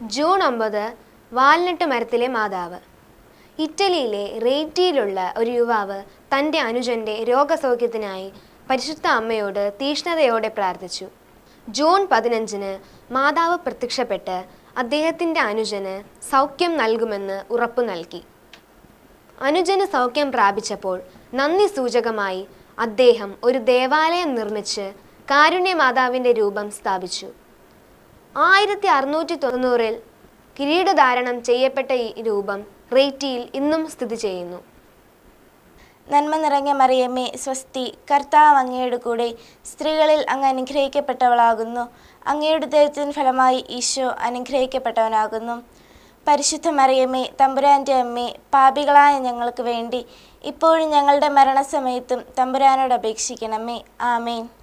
June ഒമ്പത് walnut മരത്തിലെ മാതാവ്. ഇറ്റലിയിലെ റേറ്റിയിലുള്ള ഒരു യുവാവ് തന്റെ അനുജന്റെ രോഗസൗഖ്യത്തിനായി പരിശുദ്ധ അമ്മയോട് തീഷ്ണതയോടെ പ്രാർത്ഥിച്ചു. ജൂൺ പതിനഞ്ചിന് മാതാവ് പ്രത്യക്ഷപ്പെട്ട് അദ്ദേഹത്തിന്റെ അനുജന് സൗഖ്യം നൽകുമെന്ന് ഉറപ്പു നൽകി. അനുജന് സൗഖ്യം പ്രാപിച്ചപ്പോൾ നന്ദി സൂചകമായി അദ്ദേഹം ഒരു ദേവാലയം നിർമ്മിച്ച് കാരുണ്യ മാതാവിന്റെ രൂപം സ്ഥാപിച്ചു. ആയിരത്തി അറുന്നൂറ്റി തൊണ്ണൂറിൽ കിരീടധാരണം ചെയ്യപ്പെട്ട ഈ രൂപം റേറ്റിയിൽ ഇന്നും സ്ഥിതി ചെയ്യുന്നു. നന്മ നിറഞ്ഞ മറിയമ്മേ സ്വസ്തി കർത്താവ് അങ്ങയുടെ കൂടെ സ്ത്രീകളിൽ അങ്ങ് അനുഗ്രഹിക്കപ്പെട്ടവളാകുന്നു. അങ്ങയുടെ ദൈവത്തിന് ഫലമായി ഈശോ അനുഗ്രഹിക്കപ്പെട്ടവനാകുന്നു. പരിശുദ്ധ മറിയമ്മേ തമ്പുരാന്റെ അമ്മേ പാപികളായ ഞങ്ങൾക്ക് വേണ്ടി ഇപ്പോഴും ഞങ്ങളുടെ മരണസമയത്തും തമ്പുരാനോട് അപേക്ഷിക്കണമേ. ആമേൻ.